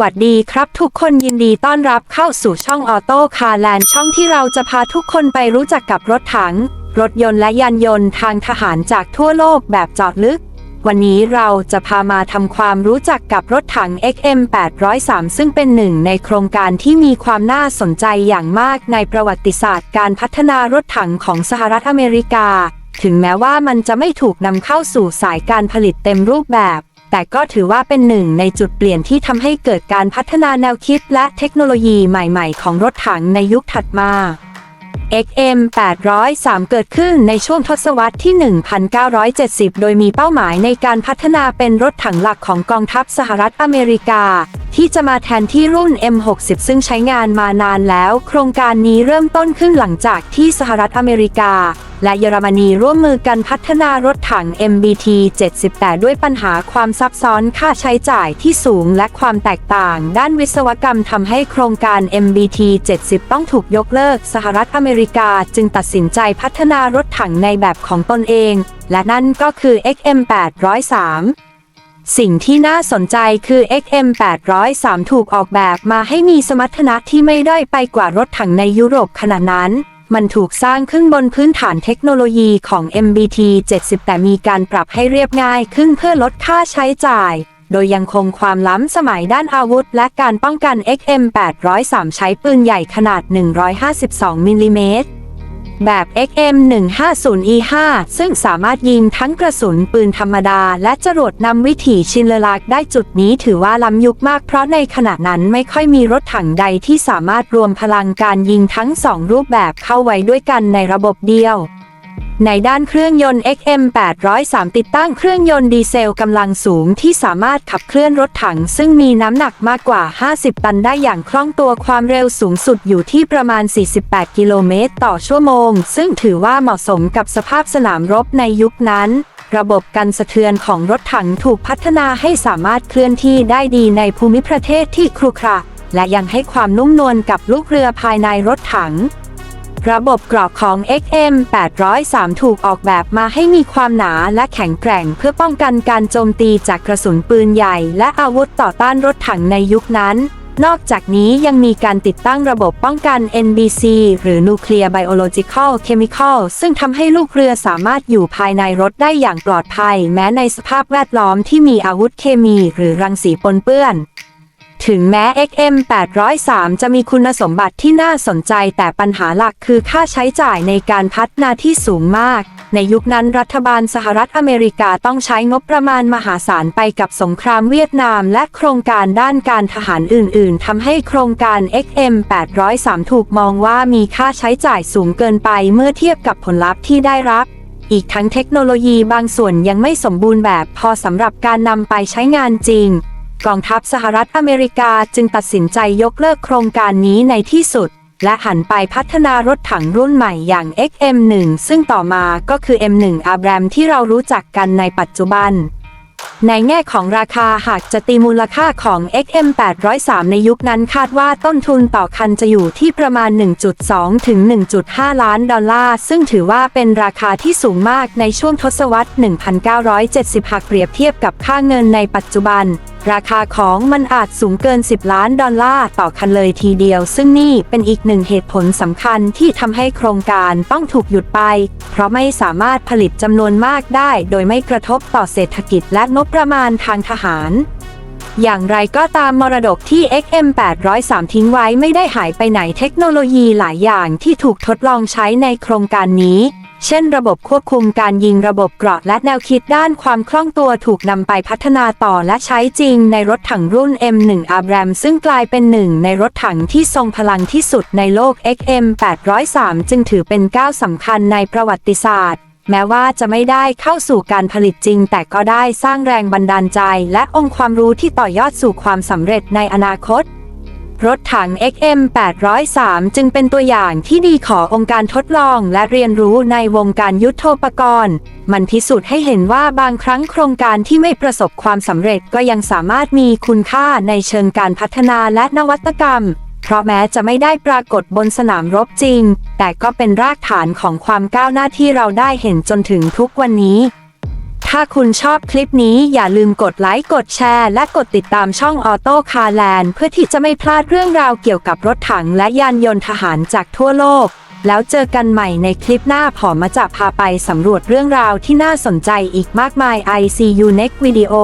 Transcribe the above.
วัสดีครับทุกคนยินดีต้อนรับเข้าสู่ช่องออโต้คาร์แลนด์ช่องที่เราจะพาทุกคนไปรู้จักกับรถถัง รถยนต์และยานยนต์ทางทหารจากทั่วโลกแบบเจอดลึก วันนี้เราจะพามาทำความรู้จักกับรถถัง XM 803ซึ่งเป็นหนึ่งในโครงการที่มีความน่าสนใจอย่างมากในประวัติศาสตร์การพัฒนารถถังของสหรัฐอเมริกา ถึงแม้ว่ามันจะไม่ถูกนำเข้าสู่สายการผลิตเต็มรูปแบบ แต่ก็ถือว่าเป็นหนึ่งในจุดเปลี่ยนที่ทำให้เกิดการพัฒนาแนวคิดและเทคโนโลยีใหม่ๆ ของรถถังในยุคถัดมา XM 803 เกิดขึ้นในช่วงทศวรรษที่ 1970 โดยมีเป้าหมายในการพัฒนาเป็นรถถังหลักของกองทัพสหรัฐอเมริกา ที่จะมาแทนที่รุ่น M60 ซึ่งใช้งานมานานแล้ว โครงการนี้เริ่มต้นขึ้นหลังจากที่สหรัฐอเมริกา และเยอรมนีร่วมมือกันพัฒนารถถัง MBT 78 ด้วยปัญหาความซับซ้อนค่าใช้จ่ายที่สูงและความแตกต่าง ด้านวิศวกรรมทำให้โครงการ MBT 70 ต้องถูกยกเลิก สหรัฐอเมริกาจึงตัดสินใจพัฒนารถถังในแบบของตนเอง และนั่นก็คือ XM 803สิ่งที่น่าสนใจคือ XM 803 ถูกออกแบบมาให้มีสมรรถนะที่ไม่ได้ไปกว่ารถถังในยุโรปขนาดนั้น มันถูกสร้างขึ้นบนพื้นฐานเทคโนโลยีของ MBT 70 แต่มีการปรับให้เรียบง่ายขึ้นเพื่อลดค่าใช้จ่าย โดยยังคงความล้ำสมัยด้านอาวุธ และการป้องกัน XM 803 ใช้ปืนใหญ่ขนาด 152มิลลิเมตร แบบ XM 150 E5 ซึ่งสามารถยิงทั้งกระสุนปืนธรรมดา และจรวดนำวิถีชินเลลักได้จุดนี้ถือว่าล้ำยุคมากเพราะในขณะนั้นไม่ค่อยมีรถถังใดที่สามารถรวมพลังการยิงทั้งสองรูปแบบเข้าไว้ด้วยกันในระบบเดียว ในด้านเครื่องยนต์ XM 803 ติดตั้งเครื่องยนต์ดีเซลกำลังสูงที่สามารถขับเคลื่อนรถถัง ซึ่งมีน้ำหนักมากกว่า 50 ตันได้อย่างคล่องตัวความเร็วสูงสุดอยู่ที่ประมาณ 48 กิโลเมตรต่อชั่วโมง ซึ่งถือว่าเหมาะสมกับสภาพสนามรบในยุคนั้น ระบบกันสะเทือนของรถถังถูกพัฒนาให้สามารถเคลื่อนที่ได้ดีในภูมิประเทศที่ครุขระและยังให้ความนุ่มนวลกับลูกเรือภายในรถถัง ระบบกรอบของ XM 803 ถูกออกแบบมาให้มีความหนาและแข็งแกร่งเพื่อป้องกันการโจมตีจากกระสุนปืนใหญ่ และอาวุธต่อต้านรถถังในยุคนั้น นอกจากนี้ยังมีการติดตั้งระบบป้องกัน NBC หรือ Nuclear Biological Chemical ซึ่งทำให้ลูกเรือสามารถอยู่ภายในรถได้อย่างปลอดภัย แม้ในสภาพแวดล้อมที่มีอาวุธเคมีหรือรังสีปนเปื้อน ถึงแม้ XM 803จะมีคุณสมบัติที่น่าสนใจแต่ปัญหาหลักคือค่าใช้จ่ายในการพัฒนาที่สูงมาก ในยุคนั้นรัฐบาลสหรัฐอเมริกาต้องใช้งบประมาณมหาศาลไปกับสงครามเวียดนามและโครงการด้านการทหารอื่น ๆทำให้โครงการ XM 803ถูกมองว่ามีค่าใช้จ่ายสูงเกินไปเมื่อเทียบกับผลลัพธ์ที่ได้รับอีกทั้งเทคโนโลยีบางส่วนยังไม่สมบูรณ์แบบพอสำหรับการนำไปใช้งานจริง กองทัพสหรัฐอเมริกาจึงตัดสินใจยกเลิกโครงการนี้ในที่สุด และหันไปพัฒนารถถังรุ่นใหม่อย่าง XM1 ซึ่งต่อมาก็คือ M1 Abram ที่เรารู้จักกันในปัจจุบัน ในแง่ของราคาหากจะตีมูลค่าของ XM 803 ในยุคนั้นคาดว่าต้นทุนต่อคันจะอยู่ที่ประมาณ 1.2 ถึง 1.5 ล้านดอลลาร์ ซึ่งถือว่าเป็นราคาที่สูงมากในช่วงทศวรรษ 1970 หากเปรียบเทียบกับค่าเงินในปัจจุบัน ราคาของมันอาจสูงเกิน 10 ล้านดอลลาร์ต่อคันเลยทีเดียว ซึ่งนี่เป็นอีกหนึ่งเหตุผลสำคัญที่ทำให้โครงการต้องถูกหยุดไป เพราะไม่สามารถผลิตจำนวนมากได้ โดยไม่กระทบต่อเศรษฐกิจและงบประมาณทางทหาร อย่างไรก็ตามมรดกที่ XM 803ทิ้งไว้ไม่ได้หายไปไหนเทคโนโลยีหลายอย่างที่ถูกทดลองใช้ในโครงการนี้ เช่นระบบควบคุมการยิงระบบเกราะและแนวคิดด้านความคล่องตัวถูกนำไปพัฒนาต่อและใช้จริงในรถถังรุ่น M1 Abram ซึ่งกลายเป็นหนึ่งในรถถังที่ทรงพลังที่สุดในโลก XM 803จึงถือเป็นก้าวสำคัญในประวัติศาสตร์ แม้ว่าจะไม่ได้เข้าสู่การผลิตจริง แต่ก็ได้สร้างแรงบันดาลใจ และองค์ความรู้ที่ต่อยอดสู่ความสำเร็จในอนาคต รถถัง XM 803 จึงเป็นตัวอย่างที่ดีขอองค์การทดลองและเรียนรู้ในวงการยุทโธปกรณ์ มันพิสูจน์ให้เห็นว่าบางครั้งโครงการที่ไม่ประสบความสำเร็จก็ยังสามารถมีคุณค่าในเชิงการพัฒนาและนวัตกรรม เพราะแม้จะไม่ได้ปรากฏบนสนามรบจริง แต่ก็เป็นรากฐานของความก้าวหน้าที่เราได้เห็นจนถึงทุกวันนี้ ถ้าคุณชอบคลิปนี้อย่าลืมกดไลค์กดแชร์ และกดติดตามช่องออโต้คาร์แลนด์เพื่อที่จะไม่พลาดเรื่องราวเกี่ยวกับรถถังและยานยนต์ทหารจากทั่วโลก แล้วเจอกันใหม่ในคลิปหน้าผอมาจะพาไปสำรวจเรื่องราวที่น่าสนใจอีกมากมาย ICUNext video